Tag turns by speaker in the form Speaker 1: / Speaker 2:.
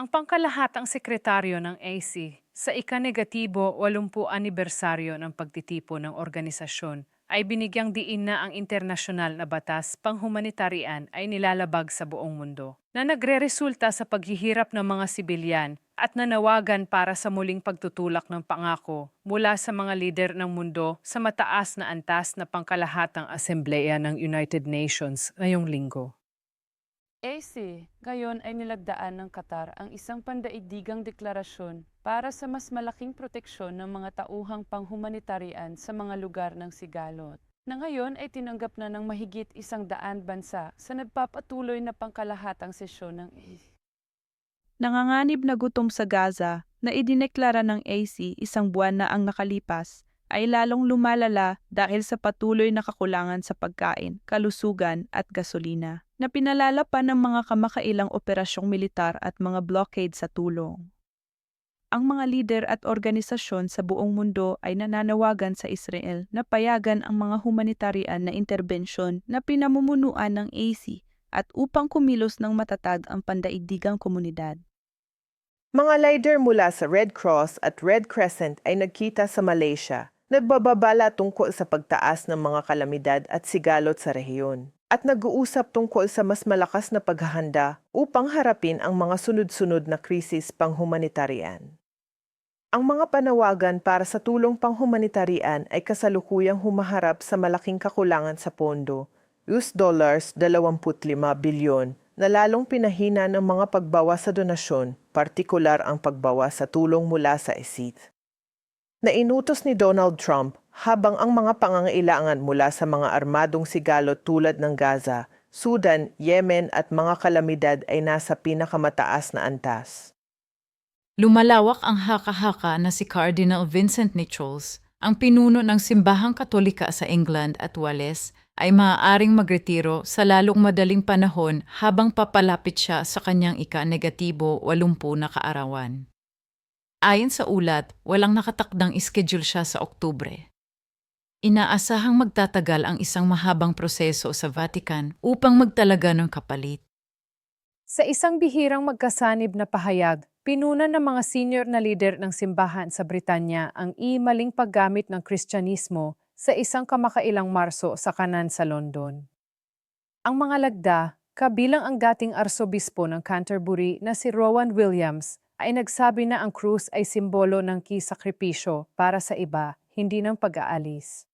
Speaker 1: Ang pangkalahatang sekretaryo ng AC sa ika-negatibo 80 anibersaryo ng pagtitipo ng organisasyon ay binigyang diin na ang internasyonal na batas panghumanitarian ay nilalabag sa buong mundo na nagre-resulta sa paghihirap ng mga sibilyan at nanawagan para sa muling pagtutulak ng pangako mula sa mga lider ng mundo sa mataas na antas na pangkalahatang asembleya ng United Nations ngayong linggo. AC, gayon ay nilagdaan ng Qatar ang isang pandaigdigang deklarasyon para sa mas malaking proteksyon ng mga tauhang panghumanitarian sa mga lugar ng sigalot. Na ngayon ay tinanggap na ng mahigit isang daan bansa sa nagpapatuloy na pangkalahatang sesyon ng AC.
Speaker 2: Nanganganib na gutom sa Gaza na idineklara ng AC isang buwan na ang nakalipas ay lalong lumalala dahil sa patuloy na kakulangan sa pagkain, kalusugan at gasolina na pinalala pa ng mga kamakailang operasyong militar at mga blockade sa tulong. Ang mga lider at organisasyon sa buong mundo ay nananawagan sa Israel na payagan ang mga humanitarian na interbensyon na pinamumunuan ng AC at upang kumilos ng matatag ang pandaigdigang komunidad.
Speaker 3: Mga leader mula sa Red Cross at Red Crescent ay nagkita sa Malaysia, nagbababala tungkol sa pagtaas ng mga kalamidad at sigalot sa rehiyon, at nag-uusap tungkol sa mas malakas na paghahanda upang harapin ang mga sunod-sunod na krisis panghumanitarian. Ang mga panawagan para sa tulong panghumanitarian ay kasalukuyang humaharap sa malaking kakulangan sa pondo, US dollars 25 bilyon na lalong pinahina ng mga pagbawas sa donasyon, partikular ang pagbawas sa tulong mula sa ESIT. Nainutos ni Donald Trump habang ang mga pangangailangan mula sa mga armadong sigalot tulad ng Gaza, Sudan, Yemen at mga kalamidad ay nasa pinakamataas na antas.
Speaker 4: Lumalawak ang haka-haka na si Cardinal Vincent Nichols, ang pinuno ng simbahang katolika sa England at Wales, ay maaaring magretiro sa lalong madaling panahon habang papalapit siya sa kanyang ika-negatibo 80 na kaarawan. Ayon sa ulat, walang nakatakdang ischedule siya sa Oktubre. Inaasahang magtatagal ang isang mahabang proseso sa Vatican upang magtalaga ng kapalit.
Speaker 1: Sa isang bihirang magkasanib na pahayag, pinunan ng mga senior na lider ng simbahan sa Britanya ang imaling paggamit ng Kristyanismo sa isang kamakailang Marso sa kanan sa London. Ang mga lagda, kabilang ang dating arsobispo ng Canterbury na si Rowan Williams, ay nagsabi na ang krus ay simbolo ng kisakripisyo para sa iba, hindi ng pag-aalis.